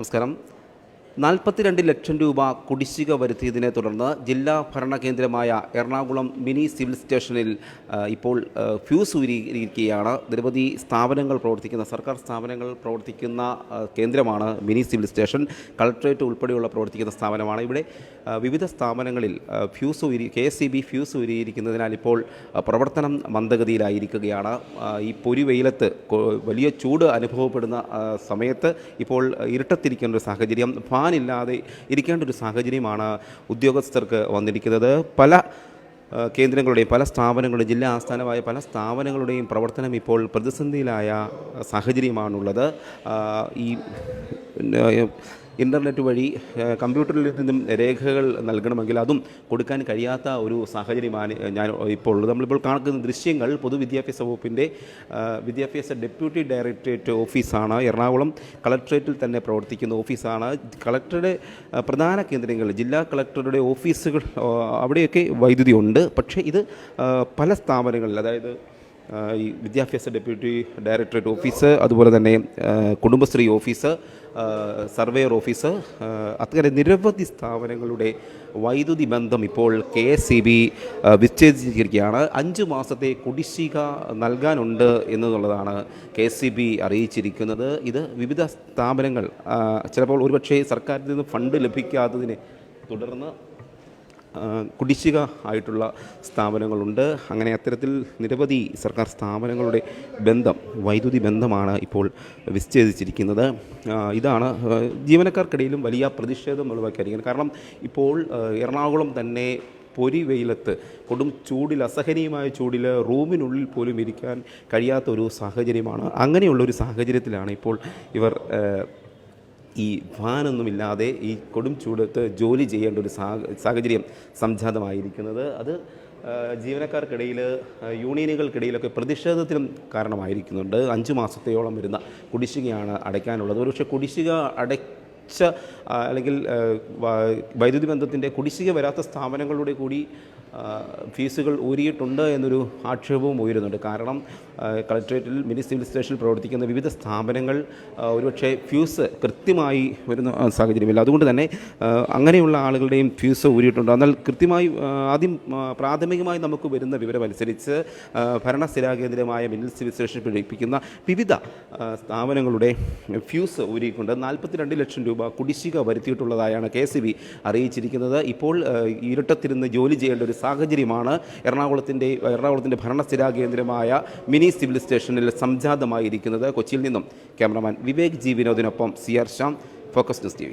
നമസ്കാരം. നാൽപ്പത്തിരണ്ട് ലക്ഷം രൂപ കുടിശ്ശിക വരുത്തിയതിനെ തുടർന്ന് ജില്ലാ ഭരണകേന്ദ്രമായ എറണാകുളം മിനി സിവിൽ സ്റ്റേഷനിൽ ഇപ്പോൾ ഫ്യൂസ് ഊരിയിരിക്കുകയാണ്. നിരവധി സ്ഥാപനങ്ങൾ പ്രവർത്തിക്കുന്ന സർക്കാർ സ്ഥാപനങ്ങൾ പ്രവർത്തിക്കുന്ന കേന്ദ്രമാണ് മിനി സിവിൽ സ്റ്റേഷൻ. കളക്ട്രേറ്റ് ഉൾപ്പെടെയുള്ള പ്രവർത്തിക്കുന്ന സ്ഥാപനമാണ്. ഇവിടെ വിവിധ സ്ഥാപനങ്ങളിൽ ഫ്യൂസ് ഊരി K S C B fuse ഊരിയിരിക്കുന്നതിനാൽ ഇപ്പോൾ പ്രവർത്തനം മന്ദഗതിയിലായിരിക്കുകയാണ്. ഈ പൊരി വെയിലത്ത് വലിയ ചൂട് അനുഭവപ്പെടുന്ന സമയത്ത് ഇപ്പോൾ ഇരുട്ടത്തിരിക്കുന്ന ഒരു സാഹചര്യം. ഫാൻ ഇല്ലാതെ ഇരിക്കേണ്ട ഒരു സാഹചര്യമാണ് ഉദ്യോഗസ്ഥർക്ക് വന്നിരിക്കുന്നത്. പല കേന്ദ്രങ്ങളുടെയും പല സ്ഥാപനങ്ങളുടെയും ജില്ലാ ആസ്ഥാനമായ പല സ്ഥാപനങ്ങളുടെയും പ്രവർത്തനം ഇപ്പോൾ പ്രതിസന്ധിയിലായ സാഹചര്യമാണുള്ളത്. ഈ ഇന്റർനെറ്റ് വഴി കമ്പ്യൂട്ടറിൽ നിന്നും രേഖകൾ നൽകണമെങ്കിൽ അതും കൊടുക്കാൻ കഴിയാത്ത ഒരു സാഹചര്യമാണ് ഞാൻ ഇപ്പോൾ ഉള്ളത്. നമ്മളിപ്പോൾ കാണുന്ന ദൃശ്യങ്ങൾ പൊതുവിദ്യാഭ്യാസ വകുപ്പിന്റെ വിദ്യാഭ്യാസ ഡെപ്യൂട്ടി ഡയറക്ടറേറ്റ് ഓഫീസാണ്. എറണാകുളം കളക്ട്രേറ്റിൽ തന്നെ പ്രവർത്തിക്കുന്ന ഓഫീസാണ്. കളക്ടറുടെ പ്രധാന കേന്ദ്രങ്ങൾ ജില്ലാ കളക്ടറുടെ ഓഫീസുകൾ അവിടെയൊക്കെ വൈദ്യുതി ഉണ്ട്. പക്ഷേ ഇത് പല സ്ഥാപനങ്ങളിൽ അതായത് ഈ വിദ്യാഭ്യാസ ഡെപ്യൂട്ടി ഡയറക്ടറേറ്റ് ഓഫീസ് അതുപോലെ തന്നെ കുടുംബശ്രീ ഓഫീസ് സർവേയർ ഓഫീസ് അങ്ങനെ നിരവധി സ്ഥാപനങ്ങളുടെ വൈദ്യുതി ബന്ധം ഇപ്പോൾ കെ എസ് സി ബി വിച്ഛേദിച്ചിരിക്കുകയാണ്. അഞ്ച് മാസത്തെ കുടിശ്ശിക നൽകാനുണ്ട് എന്നുള്ളതാണ് കെ എസ് സി ബി അറിയിച്ചിരിക്കുന്നത്. ഇത് വിവിധ സ്ഥാപനങ്ങൾ ചിലപ്പോൾ ഒരുപക്ഷേ സർക്കാരിൽ നിന്ന് ഫണ്ട് ലഭിക്കാത്തതിനെ തുടർന്ന് കുടിശ്ശിക ആയിട്ടുള്ള സ്ഥാപനങ്ങളുണ്ട്. അങ്ങനെ അത്തരത്തിൽ നിരവധി സർക്കാർ സ്ഥാപനങ്ങളുടെ ബന്ധം വൈദ്യുതി ബന്ധമാണ് ഇപ്പോൾ വിച്ഛേദിച്ചിരിക്കുന്നത്. ഇതാണ് ജീവനക്കാർക്കിടയിലും വലിയ പ്രതിഷേധം ഉളവാക്കിയിരിക്കുന്നത്. കാരണം ഇപ്പോൾ എറണാകുളം തന്നെ പൊരി വെയിലത്ത് കൊടും ചൂടിൽ അസഹനീയമായ ചൂടിൽ റൂമിനുള്ളിൽ പോലും ഇരിക്കാൻ കഴിയാത്ത ഒരു സാഹചര്യമാണ്. അങ്ങനെയുള്ള ഒരു സാഹചര്യത്തിലാണ് ഇപ്പോൾ ഇവർ ഈ ഫാനൊന്നുമില്ലാതെ ഈ കൊടും ചൂടത്ത് ജോലി ചെയ്യേണ്ട ഒരു സാഹചര്യം സംജാതമായിരിക്കുന്നത്. അത് ജീവനക്കാർക്കിടയിൽ യൂണിയനുകൾക്കിടയിലൊക്കെ പ്രതിഷേധത്തിനും കാരണമായിരിക്കുന്നുണ്ട്. അഞ്ച് മാസത്തെയോളം വരുന്ന കുടിശ്ശികയാണ് അടയ്ക്കാനുള്ളത്. ഒരുപക്ഷെ കുടിശ്ശിക അടച്ച അല്ലെങ്കിൽ വൈദ്യുതി ബന്ധത്തിന്റെ കുടിശ്ശിക വരാത്ത സ്ഥാപനങ്ങളുടെ കൂടി ഫീസുകൾ ഊരിയിട്ടുണ്ട് എന്നൊരു ആക്ഷേപവും ഉയരുന്നുണ്ട്. കാരണം കളക്ട്രേറ്റിൽ മിനി സിവിൽ സ്റ്റേഷനിൽ പ്രവർത്തിക്കുന്ന വിവിധ സ്ഥാപനങ്ങൾ ഒരുപക്ഷെ ഫ്യൂസ് കൃത്യമായി വരുന്ന സാഹചര്യമില്ല. അതുകൊണ്ട് തന്നെ അങ്ങനെയുള്ള ആളുകളുടെയും ഫ്യൂസ് ഊരിയിട്ടുണ്ട്. എന്നാൽ കൃത്യമായി ആദ്യം പ്രാഥമികമായി നമുക്ക് വരുന്ന വിവരമനുസരിച്ച് ഭരണസ്ഥിരാകേന്ദ്രമായ ഭരണസ്ഥിരാ കേന്ദ്രമായ മിനി സിവിൽ സ്റ്റേഷൻ പിടിപ്പിക്കുന്ന വിവിധ സ്ഥാപനങ്ങളുടെ ഫ്യൂസ് ഊരിയിട്ടുണ്ട്. നാൽപ്പത്തിരണ്ട് ലക്ഷം രൂപ കുടിശ്ശിക വരുത്തിയിട്ടുള്ളതായാണ് കെ സി ബി അറിയിച്ചിരിക്കുന്നത്. ഇപ്പോൾ ഇരുട്ടത്തിരുന്ന് ജോലി ചെയ്യേണ്ട ഒരു സാഹചര്യമാണ്. എറണാകുളത്തിന്റെ എറണാകുളത്തിന്റെ ഭരണസ്ഥിരാ കേന്ദ്രമായ മിനി സിവിൽ സ്റ്റേഷനിൽ സംജാതമായിരിക്കുന്നത് കൊച്ചിയിൽ നിന്നും. Cameraman Vivek G വിനോദിനൊപ്പം C R Shyam focus news T